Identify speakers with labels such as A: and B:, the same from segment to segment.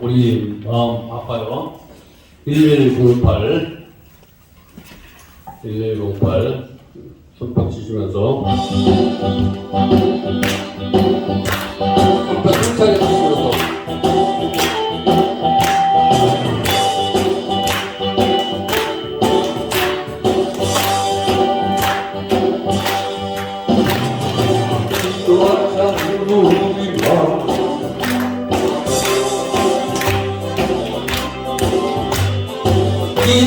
A: 우리 마음 아파요. 1108 1108 손뼉 치시면서 우리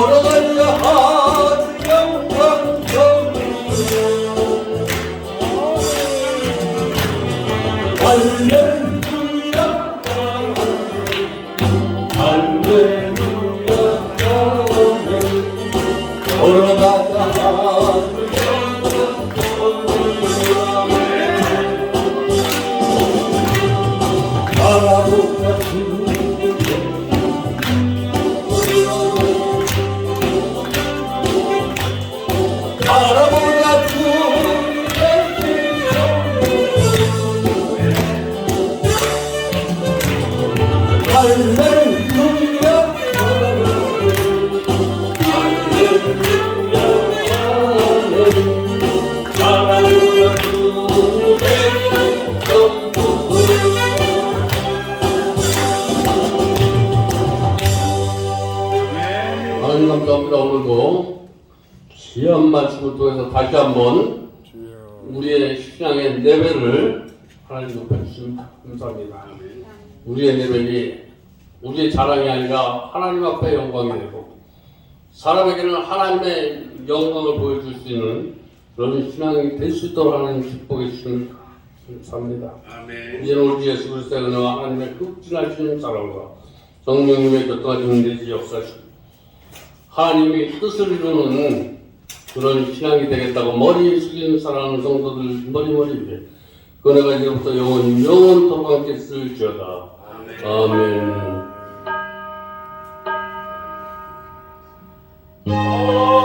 A: Hallelujah. 오늘도 귀한 말씀을 통해서 다시 한번 우리의 신앙의 레벨을 하나님 높여주시면 감사합니다. 우리의 레벨이 우리의 자랑이 아니라 하나님 앞에 영광이 되고 사람에게는 하나님의 영광을 보여줄 수 있는 그런 신앙이 될 수 있도록 하나님 축복해 주시면 감사합니다. 이제는 우리 예수 그리스도의 은혜와 하나님의 극진하신 사랑과 성령님의 교통하시는 내지 역사시고 하나님이 뜻을 이루는 그런 신앙이 되겠다고 머리 숙이는 사랑하는 성도들 머리머리 위에 그네가 이제부터 영원히 영원토록 함께 쓸지어다. 아멘 Oh.